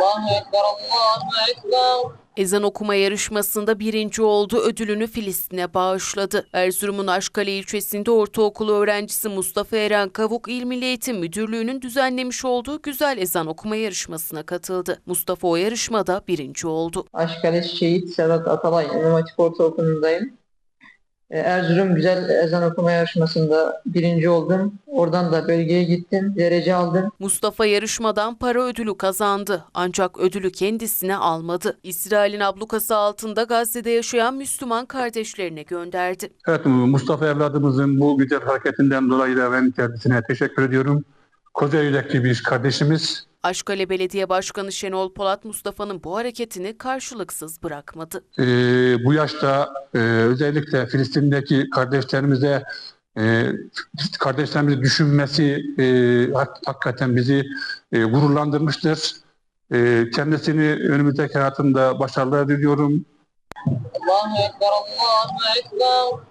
Allahu Ekber, Allahu Ekber. Ezan okuma yarışmasında birinci oldu, ödülünü Filistin'e bağışladı. Erzurum'un Aşkale ilçesinde ortaokul öğrencisi Mustafa Eren Kavuk İl Milli Eğitim Müdürlüğü'nün düzenlemiş olduğu güzel ezan okuma yarışmasına katıldı. Mustafa o yarışmada birinci oldu. Aşkale Şehit Sedat Atalay İmam Hatip Ortaokulu'ndayım. Ee, Erzurum Güzel Ezan Okuma Yarışması'nda birinci oldum. Oradan da bölgeye gittim. Derece aldım. Mustafa yarışmadan para ödülü kazandı ancak ödülü kendisine almadı. İsrail'in ablukası altında Gazze'de yaşayan Müslüman kardeşlerine gönderdi. Evet Mustafa evladımızın bu güzel hareketinden dolayı da ben kendisine teşekkür ediyorum. Koca yürekli bir kardeşimiz. Aşkale Belediye Başkanı Şenol Polat Mustafa'nın bu hareketini karşılıksız bırakmadı. Ee, bu yaşta e, özellikle Filistin'deki kardeşlerimize e, kardeşlerimizi düşünmesi e, hak- hakikaten bizi e, gururlandırmıştır. E, kendisini önümüzdeki hayatında başarılar diliyorum. Allahu Ekber, Allahu Ekber.